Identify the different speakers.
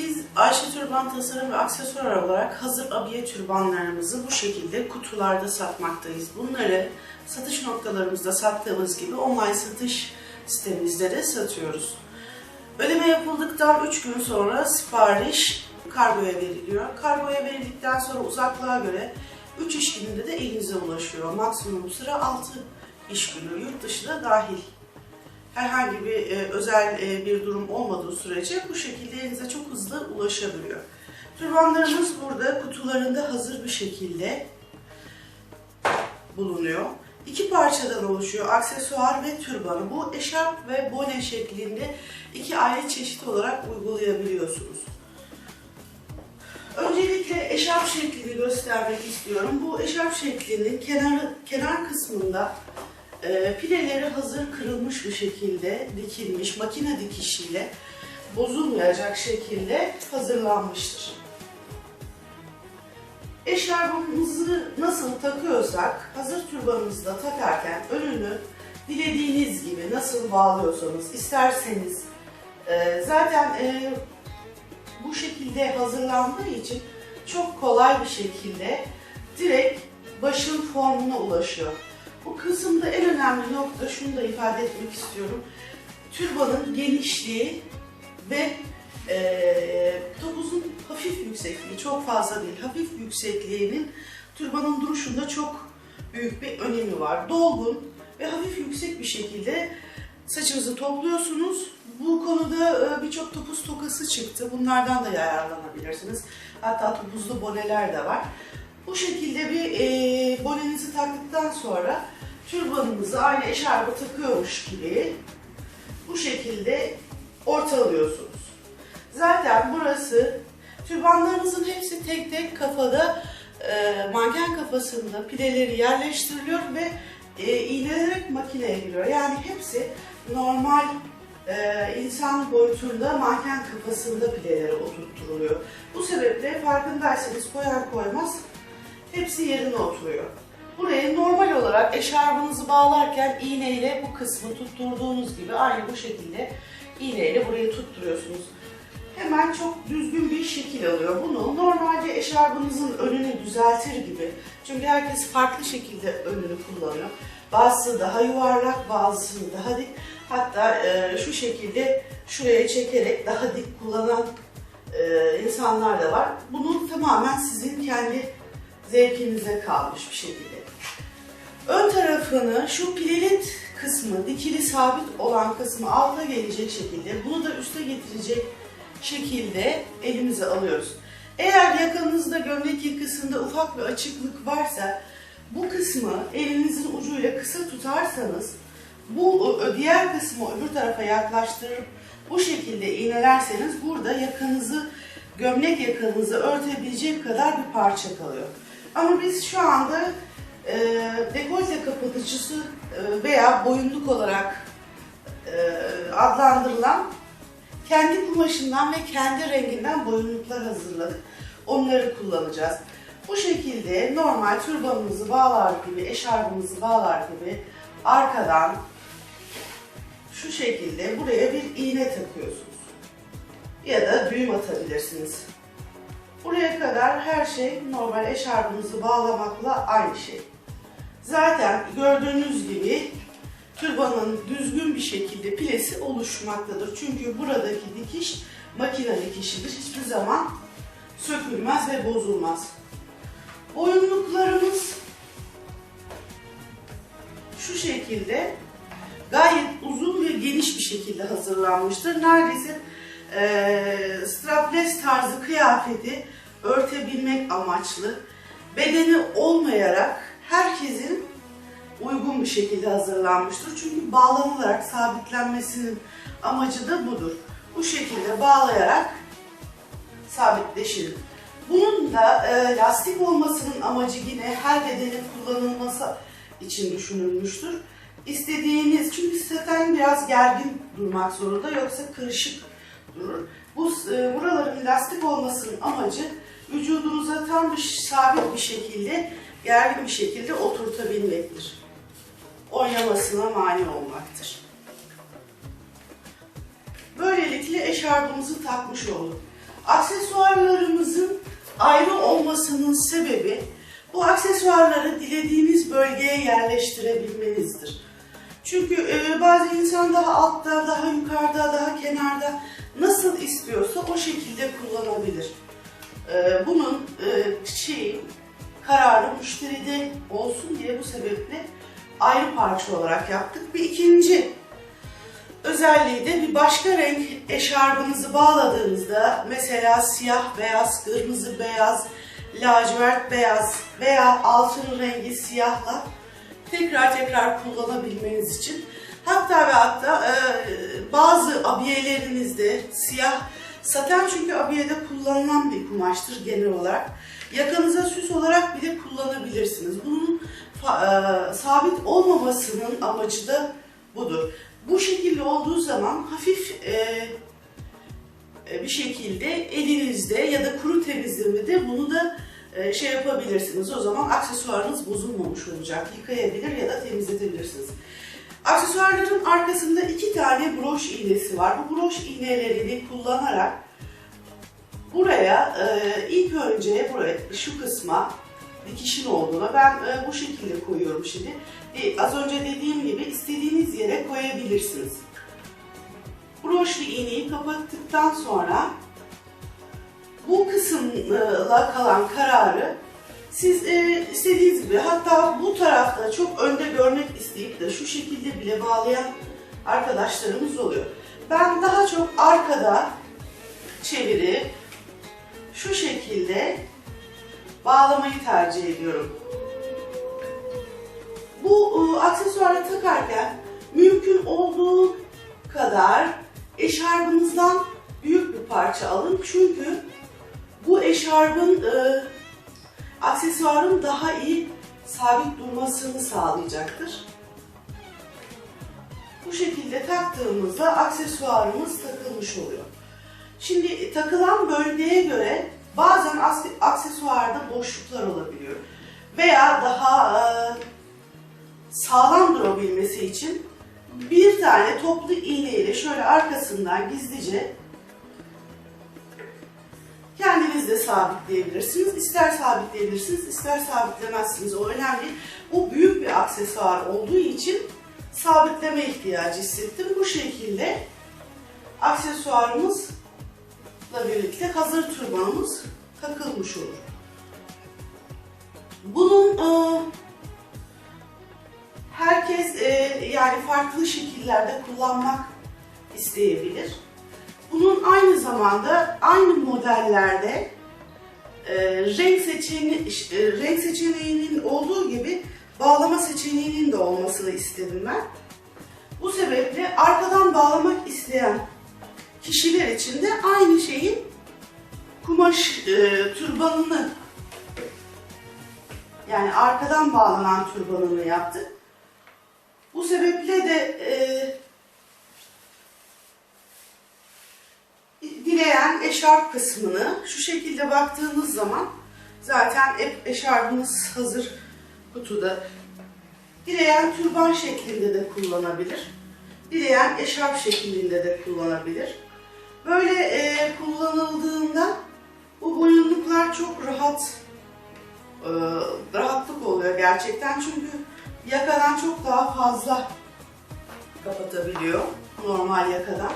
Speaker 1: Biz Ayşe Türban Tasarım ve Aksesuar olarak hazır abiye türbanlarımızı bu şekilde kutularda satmaktayız. Bunları satış noktalarımızda sattığımız gibi online satış sitemizde de satıyoruz. Ödeme yapıldıktan 3 gün sonra sipariş kargoya veriliyor. Kargoya verildikten sonra uzaklığa göre 3 iş gününde de elinize ulaşıyor. Maksimum süre 6 iş günü, yurt dışı da dahil. Herhangi bir e, özel e, bir durum olmadığı sürece bu şekilde elinize çok hızlı ulaşabiliyor. Türbanlarımız burada kutularında hazır bir şekilde bulunuyor. İki parçadan oluşuyor. Aksesuar ve türbanı. Bu eşarp ve bone şeklinde iki ayrı çeşit olarak uygulayabiliyorsunuz. Öncelikle eşarp şeklini göstermek istiyorum. Bu eşarp şeklinin kenar, kenar kısmında e, pileleri hazır kırılmış bir şekilde dikilmiş, makine dikişiyle bozulmayacak şekilde hazırlanmıştır. Eşarbımızı nasıl takıyorsak, hazır türbanımızı da takarken önünü dilediğiniz gibi nasıl bağlıyorsanız, isterseniz e, zaten e, bu şekilde hazırlandığı için çok kolay bir şekilde direkt başın formuna ulaşıyor. Bu kısımda en önemli nokta şunu da ifade etmek istiyorum. Türbanın genişliği ve e, topuzun hafif yüksekliği, çok fazla değil, hafif yüksekliğinin türbanın duruşunda çok büyük bir önemi var. Dolgun ve hafif yüksek bir şekilde saçınızı topluyorsunuz. Bu konuda e, birçok topuz tokası çıktı. Bunlardan da yararlanabilirsiniz. Hatta topuzlu boneler de var. Bu şekilde bir e, bonenizi taktıktan sonra türbanınızı aynı eşarbı takıyormuş gibi bu şekilde ortalıyorsunuz. Zaten burası türbanlarımızın hepsi tek tek kafada e, manken kafasında pideleri yerleştiriliyor ve e, iğnelerek makineye giriyor. Yani hepsi normal e, insan boyutunda manken kafasında pideleri oturtturuluyor. Bu sebeple farkındaysanız koyar koymaz hepsi yerine oturuyor. Buraya normal olarak eşarbınızı bağlarken iğneyle bu kısmı tutturduğunuz gibi aynı bu şekilde iğneyle burayı tutturuyorsunuz. Hemen çok düzgün bir şekil alıyor. Bunu normalde eşarbınızın önünü düzeltir gibi. Çünkü herkes farklı şekilde önünü kullanıyor. Bazısı daha yuvarlak, bazısı daha dik. Hatta e, şu şekilde şuraya çekerek daha dik kullanan e, insanlar da var. Bunu tamamen sizin kendi zevkinize kalmış bir şekilde. Ön tarafını şu pilelit kısmı, dikili sabit olan kısmı alta gelecek şekilde, bunu da üste getirecek şekilde elimize alıyoruz. Eğer yakanızda gömlek yakasında ufak bir açıklık varsa bu kısmı elinizin ucuyla kısa tutarsanız bu diğer kısmı öbür tarafa yaklaştırıp bu şekilde iğnelerseniz burada yakanızı gömlek yakanızı örtebilecek kadar bir parça kalıyor. Ama biz şu anda e, dekolte kapatıcısı e, veya boyunluk olarak e, adlandırılan kendi kumaşından ve kendi renginden boyunluklar hazırladık. Onları kullanacağız. Bu şekilde normal türbanımızı bağlar gibi, eşarbımızı bağlar gibi arkadan şu şekilde buraya bir iğne takıyorsunuz. Ya da düğüm atabilirsiniz. Buraya kadar her şey normal eşarbınızı bağlamakla aynı şey. Zaten gördüğünüz gibi türbanın düzgün bir şekilde pilesi oluşmaktadır. Çünkü buradaki dikiş makine dikişidir. Hiçbir zaman sökülmez ve bozulmaz. Boyunluklarımız şu şekilde gayet uzun ve geniş bir şekilde hazırlanmıştır. Neredeyse e, strapless tarzı kıyafeti örtebilmek amaçlı bedeni olmayarak herkesin uygun bir şekilde hazırlanmıştır. Çünkü bağlanılarak sabitlenmesinin amacı da budur. Bu şekilde bağlayarak sabitleşir. Bunun da e, lastik olmasının amacı yine her bedenin kullanılması için düşünülmüştür. İstediğiniz, çünkü saten biraz gergin durmak zorunda yoksa kırışık durur. Bu e, buraların lastik olmasının amacı vücudunuza tam bir sabit bir şekilde, gergin bir şekilde oturtabilmektir. Oynamasına mani olmaktır. Böylelikle eşarbımızı takmış olduk. Aksesuarlarımızın ayrı olmasının sebebi bu aksesuarları dilediğiniz bölgeye yerleştirebilmenizdir. Çünkü e, bazı insan daha altta, daha yukarıda, daha kenarda nasıl istiyorsa o şekilde kullanabilir. E, bunun e, kararı müşteride olsun diye bu sebeple ayrı parça olarak yaptık. Bir ikinci özelliği de bir başka renk eşarbınızı bağladığınızda mesela siyah beyaz, kırmızı beyaz, lacivert beyaz veya altın rengi siyahla tekrar tekrar kullanabilmeniz için hatta ve hatta e, bazı abiyelerinizde siyah saten çünkü abiyede kullanılan bir kumaştır genel olarak. Yakanıza süs olarak bile kullanabilirsiniz. Bunun e, sabit olmamasının amacı da budur. Bu şekilde olduğu zaman hafif e, e, bir şekilde elinizde ya da kuru temizlemede bunu da e, şey yapabilirsiniz. O zaman aksesuarınız bozulmamış olacak. Yıkayabilir ya da temizletebilirsiniz. Aksesuarların arkasında iki tane broş iğnesi var. Bu broş iğnelerini kullanarak buraya e, ilk önce buraya şu kısma dikişin olduğuna ben e, bu şekilde koyuyorum şimdi. E, az önce dediğim gibi istediğiniz yere koyabilirsiniz. Broşlu iğneyi kapattıktan sonra bu kısımla kalan kararı siz e, istediğiniz gibi hatta bu tarafta çok önde görmek isteyip de şu şekilde bile bağlayan arkadaşlarımız oluyor. Ben daha çok arkada çevirip şu şekilde bağlamayı tercih ediyorum. Bu e, aksesuarı takarken mümkün olduğu kadar eşarbınızdan büyük bir parça alın. Çünkü bu eşarbın e, aksesuarın daha iyi sabit durmasını sağlayacaktır. Bu şekilde taktığımızda aksesuarımız takılmış oluyor. Şimdi takılan bölgeye göre bazen aksesuarda boşluklar olabiliyor. Veya daha e, sağlam durabilmesi için bir tane toplu iğne ile şöyle arkasından gizlice kendiniz de sabitleyebilirsiniz. İster sabitleyebilirsiniz, ister sabitlemezsiniz. O önemli. Bu büyük bir aksesuar olduğu için sabitleme ihtiyacı hissettim. Bu şekilde aksesuarımızla birlikte hazır türbanımız takılmış olur. Bunun e, herkes e, yani farklı şekillerde kullanmak isteyebilir. Bunun aynı zamanda aynı modellerde e, renk seçeneği e, renk seçeneğinin olduğu gibi bağlama seçeneğinin de olmasını istedim ben. Bu sebeple arkadan bağlamak isteyen kişiler için de aynı şeyin kumaş e, türbanını yani arkadan bağlanan türbanını yaptık. Bu sebeple de e, dileyen eşarp kısmını şu şekilde baktığınız zaman zaten eşarbımız hazır kutuda. Dileyen türban şeklinde de kullanabilir. Dileyen eşarp şeklinde de kullanabilir. Böyle e, kullanıldığında bu boyunluklar çok rahat e, rahatlık oluyor gerçekten çünkü yakadan çok daha fazla kapatabiliyor normal yakadan.